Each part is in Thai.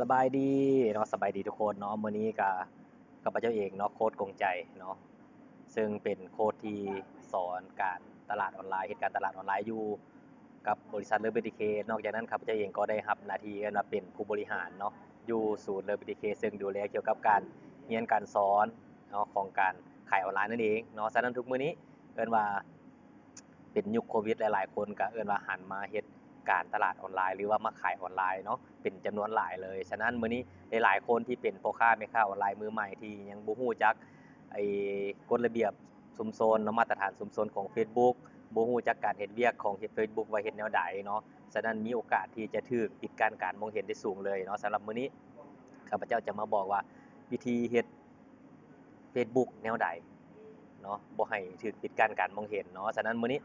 สบายดีเนาะสบายดีทุกคนเนาะมื้อนี้ก็กับพระเจ้าเองเนาะโค้ดกงใจเนาะซึ่งเป็นโค้ดที่สอนการตลาดออนไลน์เหตุการณ์ตลาดออนไลน์อยู่กับบริษัทเลอร์บิเคนอกจากนั้นข้าพเจ้าเองก็ได้รับหน้าที่มาเป็นผู้บริหารเนาะอยู่ศูนย์เลอร์บิเคซึ่งดูแลเกี่ยวกับการเรียนการสอนเนาะของการขายออนไลน์นั่นเองเนาะฉะนั้นทุกมื้อนี้เอิ้นว่าเป็นยุคโควิดหลายๆ คนก็เอิ้นว่าหันมาเฮ็ด การตลาดออนไลน์ หรือว่ามาขายออนไลน์เนาะเป็นจำนวนหลายเลย ฉะนั้นมื้อนี้หลายๆคนที่เป็นพ่อค้าแม่ค้าออนไลน์มือใหม่ที่ยังบ่ฮู้จักไอ้กฎระเบียบชุมชนเนมาตรฐานชุมชนของ Facebook บ่ฮู้จักการเฮ็ดเวียกของเฮ็ด Facebook ว่าเฮ็ดแนวใดเนาะฉะนั้นมีโอกาสที่จะถูกปิดการการมองเห็นได้สูงเลยเนาะสำหรับมื้อนี้ข้าพเจ้าจะมาบอกว่าวิธีเฮ็ด Facebook แนวใดเนาะบ่ให้ถูกปิดการการมองเห็นเนาะฉะนั้นมื้อนี้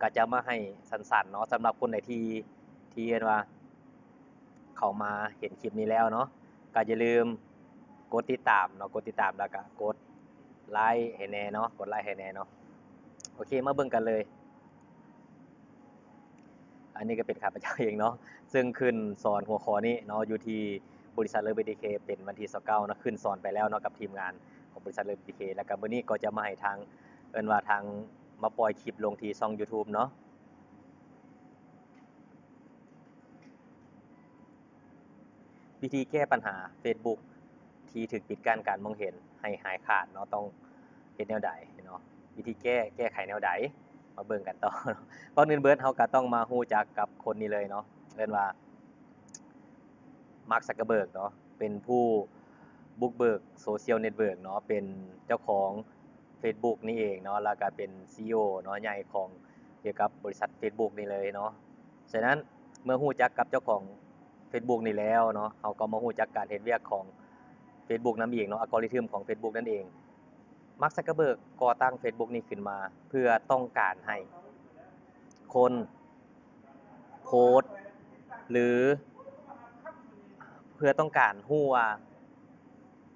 ก็จะมาให้สั้นๆเนาะสำหรับคนไหนที่ที่เรียนว่า เข้ามาเห็นคลิปนี้แล้วเนาะก็อย่าลืมกดติดตามเนาะกดติดตามแล้วก็กดไลค์ให้แน่เนาะกดไลค์ให้แน่เนาะโอเคมาเบิ่งกันเลย อันนี้ก็เป็นข้าพเจ้าเองเนาะซึ่งขึ้นสอนหัวข้อนี้เนาะอยู่ที่บริษัทเลอร์บีดีเคเป็นวันที่29เนาะขึ้นสอนไปแล้วเนาะกับทีมงานของบริษัทเลอร์บีดีเคแล้วก็มื้อนี้ก็จะมาให้ทางเอิ้นว่าทาง มาปล่อยคลิปลงที่ช่อง YouTube เนาะวิธีแก้ปัญหา Facebook ที่ถูกปิดกั้นการมองเห็นให้หายขาดเนาะต้องเฮ็ดแนวใดเนาะวิธีแก้แก้ไขแนวใดมาเบิ่งกันต่อเนาะก่อนอื่นเบิร์ดเฮาก็ต้องมาฮู้จักกับคนนี้เลยเนาะเอิ้นว่ามาร์คซักเกอร์เบิร์กเนาะเป็นผู้บุกเบิกโซเชียลเน็ตเวิร์กเนาะเป็นเจ้าของ Facebook นี่เองเนาะแล้วก็เป็น CEO เนาะใหญ่ของเกี่ยวกับบริษัท Facebook นี่เลยเนาะฉะนั้นเมื่อฮู้จักกับเจ้าของ Facebook นี่แล้วเนาะเราก็มาฮู้จักการเฮ็ดเวียกของ Facebook นำเองเนาะอัลกอริทึมของ Facebook นั่นเองมาร์คซักเกอร์เบิร์กก่อตั้ง Facebook นี้ขึ้นมา เพื่อต้องการให้คนโพสหรือ เพื่อต้องการฮู้ว่า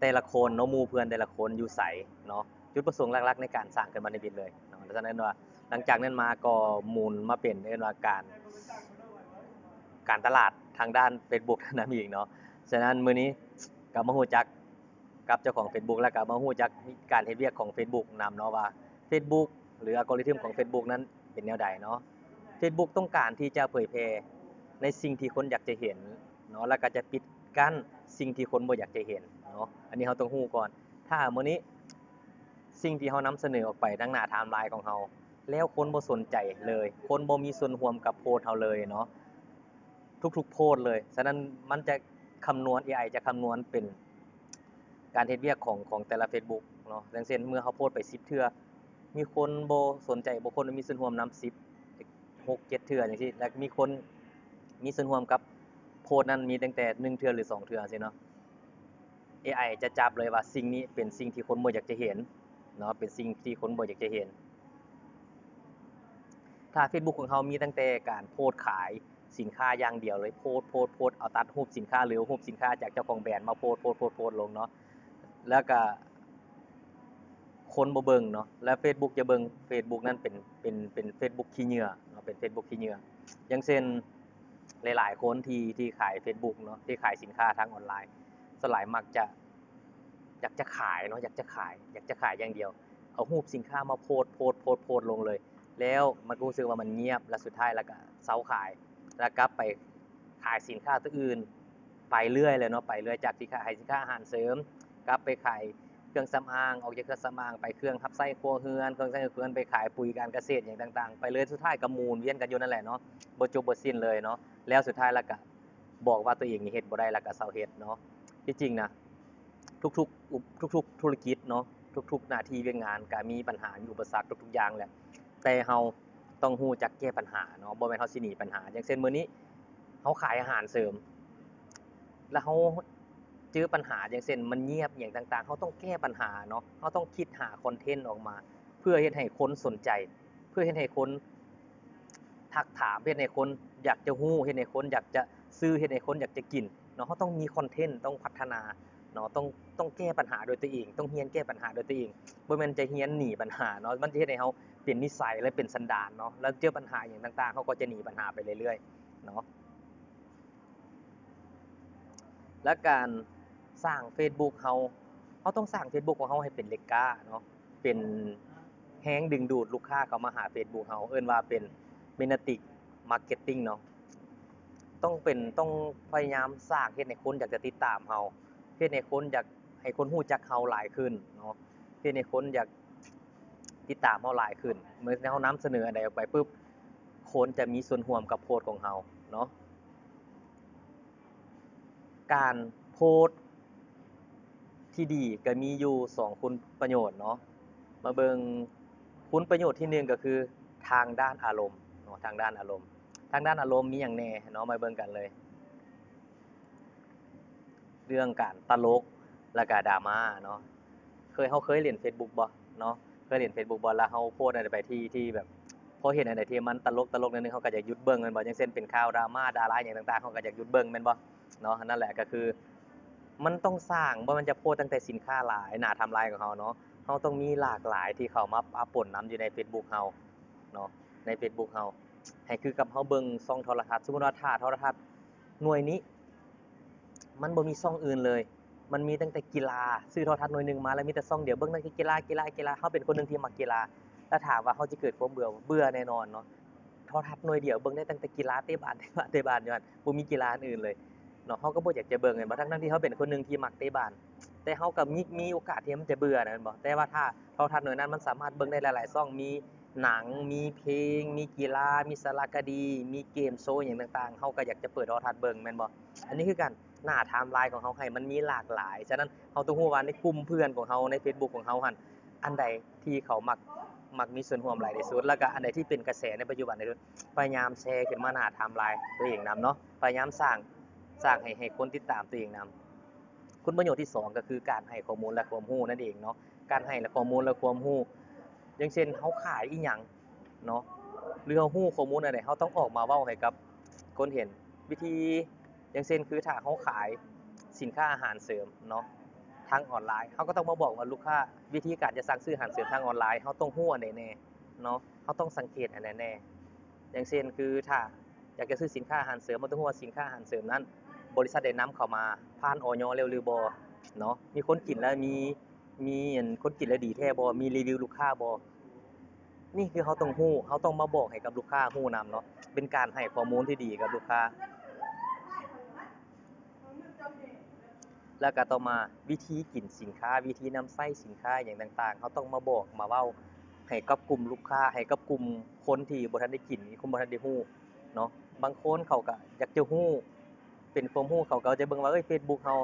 แต่ละคนเนาะมูเพื่อนแต่ละคนอยู่ไสเนาะ จุดประสงค์หลักๆ ในการสร้างขึ้นมาในบิดเลยเนาะฉะนั้นว่าหลังจากนั้นมาก็หมุนมาเป็นเรียกว่าการการตลาดทางด้าน Facebook นั่นอีกเนาะฉะนั้นมื้อนี้ก็มาฮู้จักกับเจ้าของ Facebook แล้วก็มาฮู้จักการเฮ็ดเวียกของ Facebook นำเนาะว่า Facebook หรืออัลกอริทึมของ Facebook นั้นเป็นแนวใดเนาะ Facebook ต้องการที่จะเผยแพร่ในสิ่งที่คนอยากจะเห็นเนาะแล้วก็จะปิดกั้นสิ่งที่คนบ่อยากจะเห็นเนาะอันนี้เราต้องฮู้ก่อน ถ้ามื้อนี้ สิ่งที่เรานำเสนอออกไปทางหน้าไทม์ไลน์ของเราแล้วคนบ่สนใจเลย คนบ่มีส่วนร่วมกับโพสต์เราเลยเนาะทุกๆ โพสต์เลยฉะนั้นมันจะคำนวณ AI จะคำนวณเป็นการเฮ็ดเวียกของของแต่ละ Facebook เนาะอย่างเช่นเมื่อเขาโพสต์ไป 10 เทื่อมีคนบ่สนใจบ่คนมีส่วนร่วมนำ10 6 7เทื่อจังซี่แล้วมีคนมีส่วนร่วมกับโพสนั้นมีตั้งแต่ 1 เทื่อหรือ 2 เทื่อจังซี่เนาะ AI จะจับเลยว่าสิ่งนี้เป็นสิ่งที่คนบ่อยากจะเห็น เนาะเป็นสิ่งที่คนบ่อยากจะเห็น ถ้า Facebook ของเรามีตั้งแต่การโพสขายสินค้าอย่างเดียวเลยโพสโพสโพสเอาตัดรูปสินค้าหรือรูปสินค้าจากเจ้าของแบรนด์มาโพสโพสโพสโพสลงเนาะแล้วก็คนบ่เบิ่งเนาะแล้ว Facebook จะเบิ่ง Facebook นั้นเป็นเป็นเป็น Facebook ขี้เหยื่อเนาะเป็น Facebook ขี้เหยื่ออย่างเช่นหลาย ๆ คนที่ที่ขาย Facebook เนาะที่ขายสินค้าทางออนไลน์สลายมักจะ อยากจะขายเนาะอยากจะขาย อยากจะขายอย่างเดียว เอารูปสินค้ามาโพสโพสโพสโพสลงเลย แล้วมันก็รู้สึกว่ามันเงียบแล้วสุดท้ายแล้วก็เซาขาย แล้วกลับไปขายสินค้าตัวอื่น ไปเรื่อยเลยเนาะไปเรื่อยจากที่ขายสินค้าอาหารเสริมกลับไปขายเครื่องสำอางออกจากเครื่องสำอางไปเครื่องรับใช้ครัวเรือนเครื่องใช้ครัวเรือนไปขายปุ๋ยการเกษตรหยังต่าง ๆ ไปเลยสุดท้ายก็หมุนเวียนกันอยู่นั่นแหละเนาะบจบบสิ้นเลยเนาะแล้วสุดท้ายแล้วก็บอกว่าตัวเองนี่เฮ็ดบ่ได้แล้วก็เซาเฮ็ดเนาะที่จริงนะ ทุกๆ ทุก ๆ ธุรกิจเนาะทุก ๆ หน้าที่เวียกงานก็มีปัญหามีอุปสรรคทุก ๆ อย่างแหละแต่เราต้องฮู้จักแก้ปัญหาเนาะบ่แม่นเราสิหนีปัญหา อย่างเช่นมื้อนี้เราขายอาหารเสริม แล้วเราเจอปัญหาอย่างเช่นมันเงียบอิหยังต่างๆเราต้องแก้ปัญหาเนาะเราต้องคิดหาคอนเทนต์ออกมา เพื่อเฮ็ดให้คนสนใจ เพื่อเฮ็ดให้คนทักถามเฮ็ดให้คนอยากจะฮู้เฮ็ดให้คนอยากจะซื้อเฮ็ดให้คนอยากจะกินเนาะเราต้องมีคอนเทนต์ต้องพัฒนา เนาะต้องต้องแก้ปัญหาโดยตัวเอง ต้องเรียนแก้ปัญหาโดยตัวเองบ่แม่นจะเรียนหนีปัญหาเนาะมันจะเฮ็ดให้เราเป็นนิสัยและเป็นสันดานเนาะแล้วเจอปัญหาหยังต่างๆเราก็จะหนีปัญหาไปเรื่อยๆเนาะและการสร้าง Facebook เฮาเฮาต้องสร้าง Facebook ของเฮาให้เป็นเลก้าเนาะเป็นแรงดึงดูดลูกค้าเข้ามาหา Facebook เฮาเอิ้นว่าเป็น Magnetic Marketing เนาะต้องเป็นต้องพยายามสร้างเฮ็ดให้คนอยากจะติดตามเฮา เฮ็ดให้คนอยากให้คนรู้จักเฮาหลายขึ้นเนาะเฮ็ดให้คนอยากติดตามเฮาหลายขึ้นเมื่อเฮานำเสนออันใดออกไปปุ๊บคนจะมีส่วนร่วมกับโพสต์ของเฮาเนาะการโพสต์ที่ดีก็มีอยู่2คุณประโยชน์เนาะมาเบิงคุณประโยชน์ที่1ก็คือทางด้านอารมณ์เนาะทางด้านอารมณ์ ทางด้านอารมณ์มีหยังแน่เนาะมาเบิงกันเลย เรื่องการตลกแล้วก็ดราม่าเนาะเคยเฮาเคยเล่น Facebook บ่เนาะเคยเล่น Facebook บ่แล้วเฮาโพสต์อะไรไปที่ที่แบบพอเห็นอันใดที่มันตลกตลกนิดนึงเฮาก็อยากหยุดเบิ่งม่นบ่อย่างเช่นเป็นข่าวดราม่าดาราหยังต่างๆเฮาก็อยากหยุดเบิ่งแม่นบ่เนาะนั่นแหละก็คือ มันต้องสร้างบ่ม่นจะโพสต์ตั้งแต่สินค้าหลายหน้าทม์ไลน์ของเฮาเนาะเฮาต้องมีหลากหลายที่เข้ามาปะปนนํอยู่ใน Facebook เฮาเนาะใน Facebook เฮาให้คือกับเฮาเบิ่งช่องโทรทัศน์สมมุติว่าถ้าโทรทัศน์หน่วยนี้ มันบ่มีช่องอื่นเลย มันมีตั้งแต่กีฬา ซื้อโทรทัศน์หน่วยหนึ่งมาแล้วมีแต่ช่องเดียวเบิ่งแต่กีฬากีฬากีฬาเฮาเป็นคนหนึ่งที่มักกีฬาแล้วถามว่าเฮาสิเกิดความเบื่อเบื่อแน่นอนเนาะโทรทัศน์หน่วยเดียวเบิ่งได้ตั้งแต่กีฬาเตะบาสเตะบาสเตะบาสอยู่หั่นบ่มีกีฬาอื่นเลยเนาะเฮาก็บ่อยากจะเบิ่งแม่นบ่ทั้งๆที่เฮาเป็นคนหนึ่งที่มักเตะบาสแต่เฮาก็มีมีโอกาสที่มันจะเบื่อนะม่นบ่แต่ว่าถ้าโทรทัศน์หน่วยนั้นมันสามารถเบิ่งได้หลายๆช่องมีหนัง มีเพลง มีกีฬา มีสารคดี มีเกมโชว์หยังต่างๆเฮาก็อยากจะเปิดโทรทัศน์เบิ่งแม่นบ่อันนี้คือการ หน้าไทม์ไลน์ของเฮาให้มันมีหลากหลาย ฉะนั้นเฮาต้องรู้ว่าในกลุ่มเพื่อนของเฮาใน Facebook ของเฮาหันอันใดที่เขามักมักมีส่วนร่วมหลายที่สุด แล้วก็อันใดที่เป็นกระแสในปัจจุบันในี่คือพยายามแชร์ขึ้นมาหน้าไทม์ไลน์ตัวเองนํเนาะพยายามสร้างสร้างให้ให้คนติดตามตัวเองนํคุณประโยชน์ที่ 2 ก็คือการให้ข้อมูลและความรู้นั่นเองเนาะการให้และข้อมูลและความรู้อย่างเช่นเฮาขายอีหยังเนาะหรือเฮารู้ข้อมูลอันใดเฮาต้องออกมาเว้าให้กับคนเห็นวิธี อย่างเช่นคือถ้าเฮาขายสินค้าอาหารเสริมเนาะทางออนไลน์เฮาก็ต้องมาบอกว่าลูกค้าวิธีการจะสั่งซื้ออาหารเสริมทางออนไลน์เฮาต้องรู้อันใดแน่เนาะเฮาต้องสังเกตอันใดแน่อย่างเช่นคือถ้าอยากจะซื้อสินค้าอาหารเสริมมันต้องรู้ว่าสินค้าอาหารเสริมนั้น บริษัทได้นำเข้ามาผ่านออยแล้วหรือบ่เนาะมีคนกินแล้วมีมีอันคนกินแล้วดีแท้บ่มีรีวิวลูกค้าบ่นี่คือเราต้องรู้เราต้องมาบอกให้กับลูกค้ารู้นํเนาะเป็นการให้ข้อมูลที่ดีกับลูกค้า แล้วก็ต่อมาวิธีกินสินค้า วิธีนำใช้สินค้าหยังต่างๆเราต้องมาบอกมาเว้าให้กับกลุ่มลูกค้าให้กับกลุ่มคนที่บ่ทันได้กินคนบ่ทันได้รู้เนาะบางคนเขาก็อยากจะรู้เป็นความรู้เขาก็จะเบิ่งว่าเอ้ย Facebook เฮา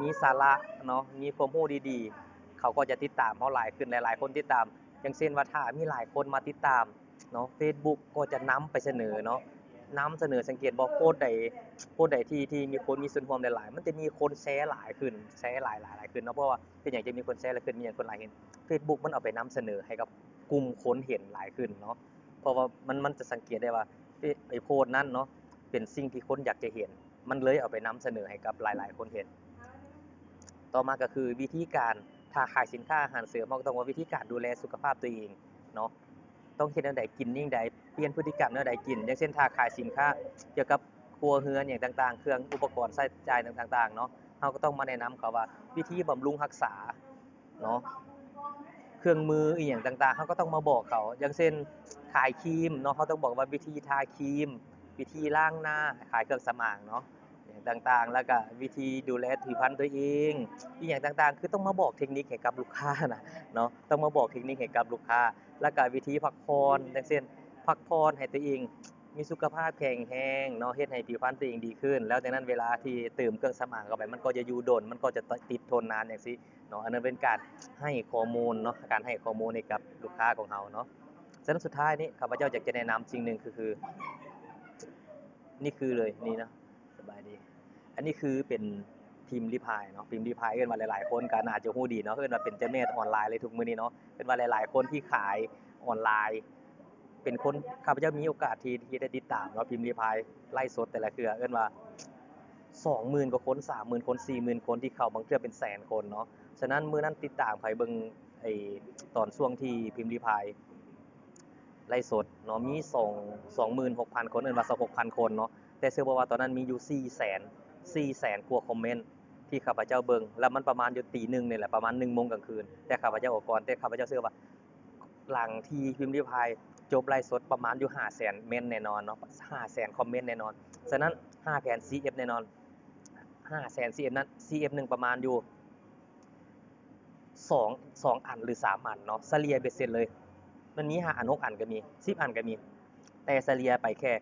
มีสาระเนาะมีความรู้ดีๆ เขาก็จะติดตามเฮาหลายขึ้นหลายๆ คนติดตาม อย่างเช่นว่าถ้ามีหลายคนมาติดตามเนาะ Facebook ก็จะนำไปเสนอเนาะ นำเสนอสังเกตบ่โพสต์ใดโพสต์ใดที่ที่มีคนมีส่วนร่วมหลาย ๆ มันจะมีคนแชร์หลายขึ้นแชร์หลายๆหลายขึ้นเนาะเพราะว่าเป็นหยังจะมีคนแชร์หลายขึ้นมีหยังคนหลายเห็น Facebook มันเอาไปนำเสนอให้กับกลุ่มคนเห็นหลายขึ้นเนาะเพราะว่ามันมันจะสังเกตได้ว่าไอ้โพสต์นั้นเนาะเป็นสิ่งที่คนอยากจะเห็น มันเลยเอาไปนำเสนอให้กับหลาย ๆ คนเห็น ต่อมาก็คือวิธีการถ้าขายสินค้าอาหารเสริมเราก็ต้องว่าวิธีการดูแลสุขภาพตัวเองเนาะต้องเฮ็ดแนวใดกินนิ่งใด เปลี่ยนพฤติกรรมแนวใดกิน อย่างเช่นถ้าขายสินค้าเกี่ยวกับครัวเรือนอย่างต่าง ๆ เครื่องอุปกรณ์ใช้จ่ายต่างๆเนาะเราก็ต้องมาแนะนำเขาว่า วิธีบำรุงรักษาเนาะเครื่องมืออีหยังต่างๆเขาก็ต้องมาบอกเขา อย่างเช่นขายครีมเนาะเขาต้องบอกว่าวิธีทาครีม วิธีล้างหน้าขายเครื่องสำอางเนาะอย่างต่างๆ แล้วก็วิธีดูแลผิวพรรณตัวเองอีหยังต่างๆ คือต้องมาบอกเทคนิคให้กับลูกค้านะเนาะต้องมาบอกเทคนิคให้กับลูกค้า แล้วก็วิธีพักผ่อนอย่างเช่น พักผ่อนให้ตัวเอง มีสุขภาพแข็งแรงเนาะเฮ็ดให้ผิวพรรณตัวเองดีขึ้น แล้วจากนั้นเวลาที่เติมเครื่องสำอางเข้าไป มันก็จะอยู่ดน มันก็จะติดทนนานอย่างซี้เนาะอันนั้นเป็นการให้ข้อมูลเนาะการให้ข้อมูลให้กับลูกค้าของเราเนาะฉะนั้นสุดท้ายนี้ข้าพเจ้าอยากจะแนะนำสิ่งหนึ่งคือคือ นี่คือเลยนี่เนาะสบายดี อันนี้คือเป็นพิมพ์ริพายเนาะพิมพ์ริพายเอิ้นว่าหลายๆ คนก็น่าจะฮู้ดีเนาะเอิ้นว่าเป็นเจ้าแม่ออนไลน์เลยทุกมือนี้เนาะเป็นว่าหลาย ๆ คนที่ขายออนไลน์ เป็นคนข้าพเจ้ามีโอกาสที่ที่ได้ติดตามเนาะพิมพ์ริพายไล่สดแต่ละเทื่อเอิ้นว่า20,000กว่าคน30,000คน40,000คนที่เข้าบางเทื่อเป็นแสนคนเนาะฉะนั้นเมื้อนั้นติดตามไผเบิ่งไอตอนช่วงที่พิมพ์ริพายไล่สดเนาะมี2 26,000คนเอิ้นว่า26,000คนเนาะแต่เชื่อว่าตอนนั้นมีอยู่400,000 400,000กว่าคอมเมนต์ที่ข้าพเจ้าเบิ่งแล้วมันประมาณอยู่ตีหนึ่งเนี่ยแหละประมาณ1โมงกลางคืนแต่ข้าพเจ้าออกก่อนแต่ข้าพเจ้าเชื่อว่าหลังที่พิมพ์ริพาย จบไลฟ์สดประมาณอยู่500,000เมนต์แน่นอนเนาะ500,000คอมเมนต์แน่นอน ฉะนั้น5แผ่น CF แน่นอน500,000 CF นั้น CF หนึ่งประมาณอยู่2 2อันหรือ3อันเนาะเฉลี่ยเบ็ดเสร็จเลย มันมี5อัน6อันก็มี10อันก็มี แต่เฉลี่ยไปแค่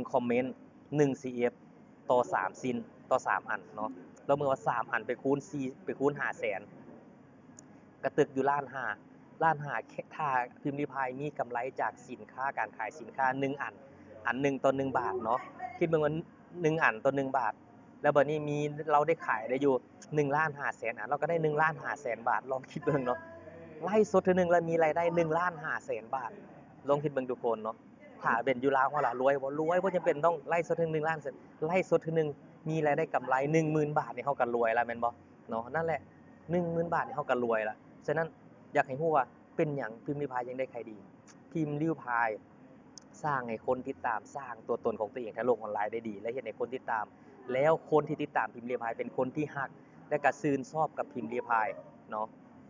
1คอมเมนต์1 CF ต่อ3ซินต่อ3อันเนาะแล้วเมื่อว่า3อันไปคูณ4ไปคูณ500,000กระตึกอยู่ล้านห้า ล้านหาแค่าพิมพ์ริพายมีกำไรจากสินค้าการขายสินค้า1อัน อันหนึ่งต่อ1บาทเนาะคิดเบิ่งว่า1อันต่อ1บาท แล้วบัดนี้มีเราได้ขายได้อยู่1ล้าน5แสนอันเราก็ได้1ล้าน5แสนบาทลองคิดเบิ่งเนาะไล่สดเทื่อหนึงแล้วมีรายได้1ล้าน5แสนบาทลองคิดเบิ่งทุกคนเนาะถ้าเป็นอยู่ลาวของเรารวยบ่รวยบ่จำเป็นต้องไล่สดถึงล้านแสนไล่สดเทื่อหนึงมีรายได้กำไร10,000บาทนี่เฮาก็รวยแล้วแม่นบ่เนาะนั่นแหละ10,000บาทนี่เฮาก็รวยล้วฉะนั้น อยากให้ฮู้ว่าเป็นหยังพิมพ์ริพายยังได้ขายดี พิมพ์ริพายสร้างให้คนติดตามสร้างตัวตนของตัวเองในโลกออนไลน์ได้ดี และเฮ็ดให้คนติดตาม แล้วคนที่ติดตามพิมพ์ริพายเป็นคนที่ฮัก และก็ซื่นชอบกับพิมพ์ริพายเนาะ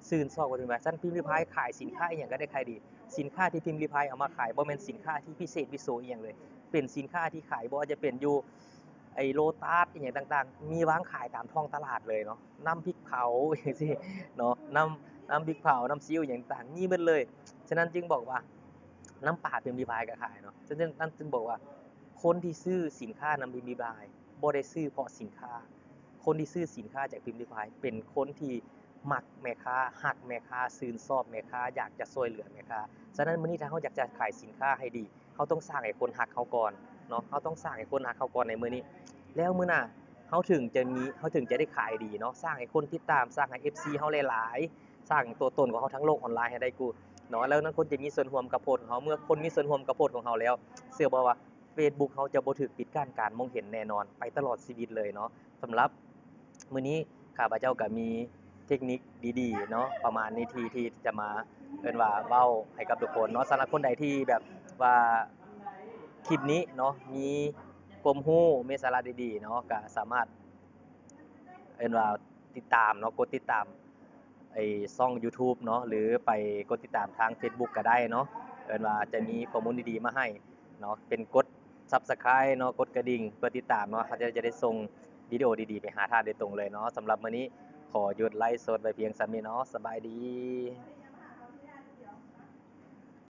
ซื่นชอบกับพิมพ์ริพายซั่นพิมพ์ริพายขายสินค้าอีหยังก็ได้ขายดี สินค้าที่พิมพ์ริพายเอามาขายบ่แม่นสินค้าที่พิเศษวิโสอีหยังเลย เป็นสินค้าที่ขายบ่จะเป็นอยู่ไอโลตัสอีหยังต่างๆ มีวางขายตามท้องตลาดเลยเนาะน้ำพริกเผาจังซี่เนาะน้ำ น้ำพริกเผา น้ำซีอิ๊วอย่างต่างมีหมดเลย ฉะนั้นจึงบอกว่าน้ำปลาพิมพ์ริพายก็ขายเนาะฉะนั้นนั่นจึงบอกว่า คนที่ซื้อสินค้าน้ำพิมพ์ริพายบ่ได้ซื้อเพราะสินค้า คนที่ซื้อสินค้าจากพิมพ์ริพายเป็นคนที่มักแม่ค้าฮักแม่ค้าซื่นชอบแม่ค้าอยากจะช่วยเหลือแม่ค้าฉะนั้นมื้อนี้ถ้าเฮาอยากจะขายสินค้าให้ดีเฮาต้องสร้างให้คนฮักเฮาก่อนเนาะเฮาต้องสร้างให้คนฮักเฮาก่อนในมื้อนี้ แล้วมื้อหน้าเฮาถึงจะมีเฮาถึงจะได้ขายดีเนาะสร้างให้คนติดตามสร้างให้ FC เฮาหลายๆ สร้างตัวตนของเฮาทั้งโลกออนไลน์ให้ได้กูเนาะแล้วนั้นคนจะมีส่วนร่วมกับโพสของเฮาเมื่อคนมีส่วนร่วมกับโพสของเฮาแล้วเชื่อบ่ว่า Facebook เฮาจะบ่ถูกปิดกั้นการมองเห็นแน่นอนไปตลอดชีวิตเลยเนาะสำหรับมื้อนี้ข้าพเจ้าก็มีเทคนิคดีๆเนาะประมาณนี้ที่ที่จะมาเอิ้นว่าเว้าให้กับทุกคนเนาะสำหรับคนใดที่แบบว่าคลิปนี้เนาะมีความรู้มีสาระดีๆเนาะก็สามารถเอิ้นว่าติดตามเนาะกดติดตาม ไอ้ช่องยูทูบเนาะหรือไปกดติดตามทาง Facebook ก็ได้เนาะเอิ้นว่าจะมีข้อมูลดีๆมาให้เนาะเป็นกด Subscribe เนาะกดกระดิ่งเพื่อติดตามเนาะเขาจะจะได้ส่งวิดีโอดีๆ ไปหาท่านโดยตรงเลยเนาะสำหรับมื้อนี้ขอหยุดไลฟ์สดไว้เพียงสามีเนาะสบายดี